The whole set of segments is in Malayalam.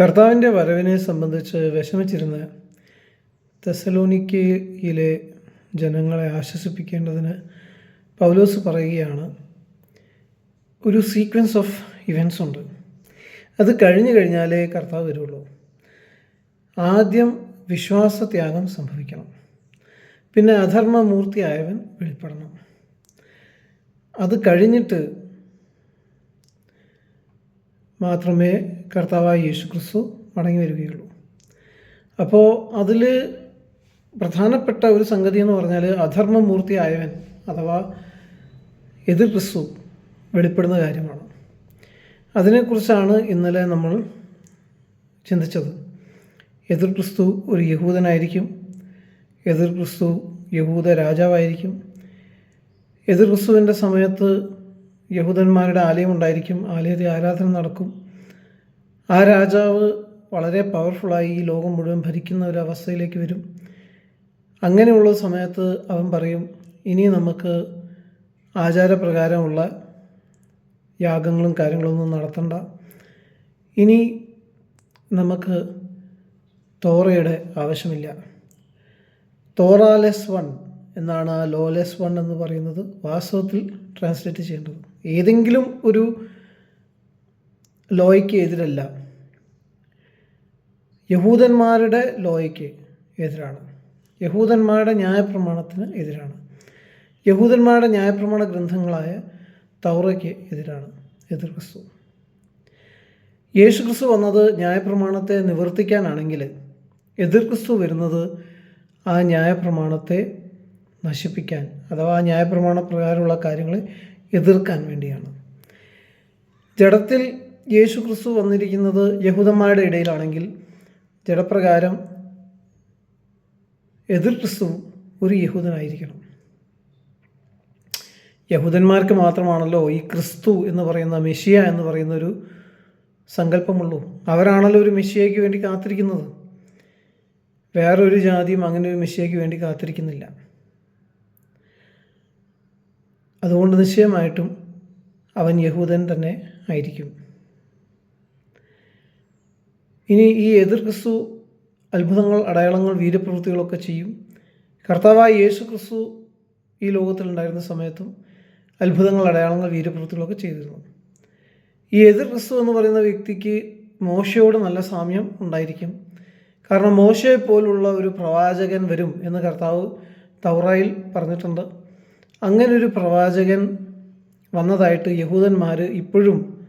കർത്താവിന്റെ വരവിനെ സംബന്ധിച്ച് വിഷമിച്ചിരുന്ന തെസലോനിക്കയിലെ ജനങ്ങളെ ആശ്വസിപ്പിക്കേണ്ടതിന് പൗലോസ് പറയുകയാണ് ഒരു സീക്വൻസ് ഓഫ് ഇവൻസ് ഉണ്ട്. അത് കഴിഞ്ഞു കഴിഞ്ഞാലേ കർത്താവ് വരുള്ളൂ. ആദ്യം വിശ്വാസത്യാഗം സംഭവിക്കണം. പിന്നെ അധർമ്മമൂർത്തിയായവൻ വെളിപ്പെടണം. അത് കഴിഞ്ഞിട്ട് മാത്രമേ കർത്താവായ യേശു ക്രിസ്തു മടങ്ങി വരികയുള്ളൂ. അപ്പോൾ അതിൽ പ്രധാനപ്പെട്ട ഒരു സംഗതി എന്ന് പറഞ്ഞാൽ അധർമ്മമൂർത്തിയായവൻ അഥവാ എതിർ ക്രിസ്തു വെളിപ്പെടുന്ന കാര്യമാണ്. അതിനെക്കുറിച്ചാണ് ഇന്നലെ നമ്മൾ ചിന്തിച്ചത്. എതിർ ക്രിസ്തു ഒരു യഹൂദനായിരിക്കും. എതിർ ക്രിസ്തു യഹൂദ രാജാവായിരിക്കും. എതിർ ക്രിസ്തുവിന്റെ സമയത്ത് യഹൂദന്മാരുടെ ആലയം ഉണ്ടായിരിക്കും ആലയത്തിൽ ആരാധന നടക്കും. ആ രാജാവ് വളരെ പവർഫുള്ളായി ഈ ലോകം മുഴുവൻ ഭരിക്കുന്ന ഒരു അവസ്ഥയിലേക്ക് വരും. അങ്ങനെയുള്ള സമയത്ത് അവൻ പറയും ഇനി നമുക്ക് ആചാരപ്രകാരമുള്ള യാഗങ്ങളും കാര്യങ്ങളൊന്നും നടത്തണ്ട. ഇനി നമുക്ക് തോറയുടെ ആവശ്യമില്ല. തോറാലെസ് വൺ എന്നാണ് ആ ലോലെസ് വൺ എന്ന് പറയുന്നത് വാസ്തവത്തിൽ ട്രാൻസ്ലേറ്റ് ചെയ്യേണ്ടത്. ഏതെങ്കിലും ഒരു ലോയ്ക്ക് എതിരല്ല. യഹൂദന്മാരുടെ ലോയ്ക്ക് എതിരാണ്. യഹൂദന്മാരുടെ ന്യായപ്രമാണത്തിന് എതിരാണ്. യഹൂദന്മാരുടെ ന്യായപ്രമാണ ഗ്രന്ഥങ്ങളായ തൗറയ്ക്ക് എതിരാണ്. എതിർ ക്രിസ്തു. യേശു ക്രിസ്തു വന്നത് ന്യായപ്രമാണത്തെ നിവർത്തിക്കാനാണെങ്കിൽ എതിർ ക്രിസ്തു വരുന്നത് ആ ന്യായപ്രമാണത്തെ നശിപ്പിക്കാൻ അഥവാ ആ ന്യായപ്രമാണ പ്രകാരമുള്ള കാര്യങ്ങളെ എതിർക്കാൻ വേണ്ടിയാണ്. ജഡത്തിൽ യേശു ക്രിസ്തു വന്നിരിക്കുന്നത് യഹൂദന്മാരുടെ ഇടയിലാണെങ്കിൽ ജഡപ്രകാരം എതിർ ക്രിസ്തു ഒരു യഹൂദനായിരിക്കണം. യഹൂദന്മാർക്ക് മാത്രമാണല്ലോ ഈ ക്രിസ്തു എന്ന് പറയുന്ന മെഷിയ എന്ന് പറയുന്ന ഒരു സങ്കല്പമുള്ളൂ. അവരാണല്ലോ ഒരു മെഷിയയ്ക്ക് വേണ്ടി കാത്തിരിക്കുന്നത്. വേറൊരു ജാതിയും അങ്ങനെ ഒരു മെഷിയയ്ക്ക് വേണ്ടി കാത്തിരിക്കുന്നില്ല. അതുകൊണ്ട് നിശ്ചയമായിട്ടും അവൻ യഹൂദൻ തന്നെ ആയിരിക്കും. ഇനി ഈ എതിർ ക്രിസ്തു അത്ഭുതങ്ങൾ അടയാളങ്ങൾ വീരപ്രവൃത്തികളൊക്കെ ചെയ്യും. കർത്താവായ യേശു ക്രിസ്തു ഈ ലോകത്തിലുണ്ടായിരുന്ന സമയത്തും അത്ഭുതങ്ങൾ അടയാളങ്ങൾ വീരപ്രവൃത്തികളൊക്കെ ചെയ്തിരുന്നു. ഈ എതിർ ക്രിസ്തു എന്ന് പറയുന്ന വ്യക്തിക്ക് മോശയോട് നല്ല സാമ്യം ഉണ്ടായിരിക്കും. കാരണം മോശയെ പോലുള്ള ഒരു പ്രവാചകൻ വരും എന്ന് കർത്താവ് തൗറായിൽ പറഞ്ഞിട്ടുണ്ട്. അങ്ങനെ ഒരു പ്രവാചകൻ വന്നതായിട്ട് യഹൂദന്മാർ ഇപ്പോഴും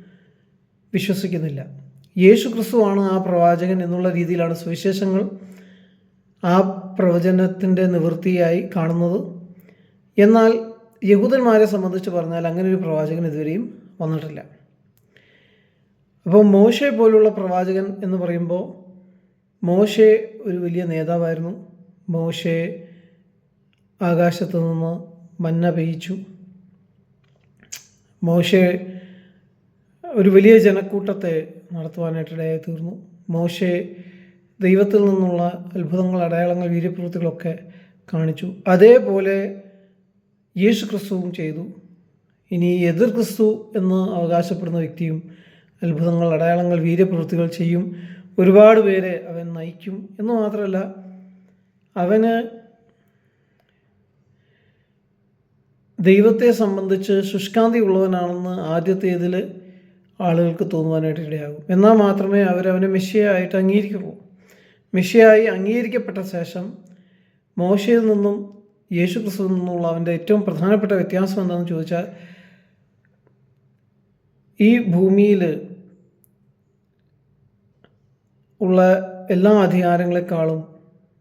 വിശ്വസിക്കുന്നില്ല. യേശു ക്രിസ്തുവാണ് ആ പ്രവാചകൻ എന്നുള്ള രീതിയിലാണ് സുവിശേഷങ്ങൾ ആ പ്രവചനത്തിന്റെ നിവൃത്തിയായി കാണുന്നത്. എന്നാൽ യഹൂദന്മാരെ സംബന്ധിച്ച് പറഞ്ഞാൽ അങ്ങനെ ഒരു പ്രവാചകൻ ഇതുവരെയും വന്നിട്ടില്ല. അപ്പോൾ മോശെ പോലുള്ള പ്രവാചകൻ എന്ന് പറയുമ്പോൾ മോശെ ഒരു വലിയ നേതാവായിരുന്നു. മോശെ ആകാശത്ത് നിന്ന് മന്ന പെയ്ച്ചു മോശെ ഒരു വലിയ ജനക്കൂട്ടത്തെ നടത്തുവാനായിട്ടിടയായി തീർന്നു. മോശെ ദൈവത്തിൽ നിന്നുള്ള അത്ഭുതങ്ങൾ അടയാളങ്ങൾ വീര്യപ്രവൃത്തികളൊക്കെ കാണിച്ചു. അതേപോലെ യേശു ക്രിസ്തുവും ചെയ്തു. ഇനി എതിർ ക്രിസ്തു എന്ന് അവകാശപ്പെടുന്ന വ്യക്തിയും അത്ഭുതങ്ങൾ അടയാളങ്ങൾ വീര്യപ്രവൃത്തികൾ ചെയ്യും. ഒരുപാട് പേരെ അവൻ നയിക്കും. എന്ന് മാത്രമല്ല അവന് ദൈവത്തെ സംബന്ധിച്ച് ശുഷ്കാന്തി ഉള്ളവനാണെന്ന് ആദ്യത്തേതിൽ ആളുകൾക്ക് തോന്നുവാനായിട്ട് ഇടയാകും. എന്നാൽ മാത്രമേ അവരവനെ മെസ്സിയായിട്ട് അംഗീകരിക്കുള്ളൂ. മെസ്സിയായി അംഗീകരിക്കപ്പെട്ട ശേഷം മോശയിൽ നിന്നും യേശു ക്രിസ്തു നിന്നുള്ള അവന്റെ ഏറ്റവും പ്രധാനപ്പെട്ട വ്യത്യാസം എന്താണെന്ന് ചോദിച്ചാൽ ഈ ഭൂമിയിൽ ഉള്ള എല്ലാ അധികാരങ്ങളെക്കാളും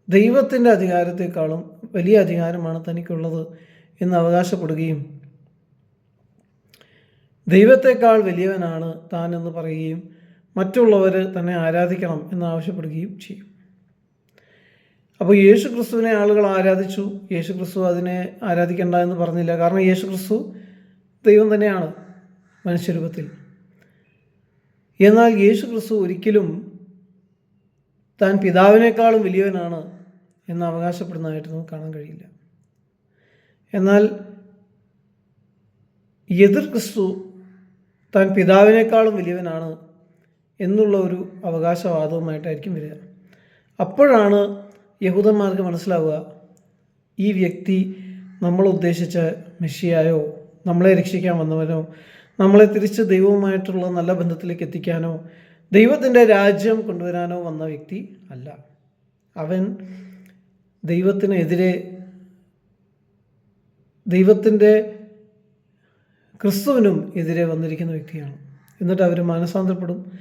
ദൈവത്തിന്റെ അധികാരത്തെക്കാളും വലിയ അധികാരമാണ് തനിക്കുള്ളത് എന്ന് അവകാശപ്പെടുകയും ദൈവത്തെക്കാൾ വലിയവനാണ് താൻ എന്ന് പറയുകയും മറ്റുള്ളവർ തന്നെ ആരാധിക്കണം എന്ന് ആവശ്യപ്പെടുകയും ചെയ്യും. അപ്പോൾ യേശു ക്രിസ്തുവിനെ ആളുകൾ ആരാധിച്ചു. യേശു ക്രിസ്തു അതിനെ ആരാധിക്കേണ്ട എന്ന് പറഞ്ഞില്ല. കാരണം യേശു ക്രിസ്തു ദൈവം തന്നെയാണ് മനുഷ്യരൂപത്തിൽ. എന്നാൽ യേശു ക്രിസ്തു ഒരിക്കലും താൻ പിതാവിനേക്കാളും വലിയവനാണ് എന്ന് അവകാശപ്പെടുന്നതായിട്ട് നമുക്ക് കാണാൻ കഴിയില്ല. എന്നാൽ എതിർ ക്രിസ്തു താൻ പിതാവിനേക്കാളും വലിയവനാണ് എന്നുള്ള ഒരു അവകാശവാദവുമായിട്ടായിരിക്കും വരിക. അപ്പോഴാണ് യഹൂദന്മാർക്ക് മനസ്സിലാവുക ഈ വ്യക്തി നമ്മൾ ഉദ്ദേശിച്ച മെഷിയായോ നമ്മളെ രക്ഷിക്കാൻ വന്നവനോ നമ്മളെ തിരിച്ച് ദൈവവുമായിട്ടുള്ള നല്ല ബന്ധത്തിലേക്ക് എത്തിക്കാനോ ദൈവത്തിന്റെ രാജ്യം കൊണ്ടുവരാനോ വന്ന വ്യക്തി അല്ല. അവൻ ദൈവത്തിനെതിരെ ദൈവത്തിന്റെ ക്രിസ്തുവിനും എതിരെ വന്നിരിക്കുന്ന വ്യക്തിയാണ്. എന്നിട്ട് അവർ മാനസാന്തരപ്പെടും.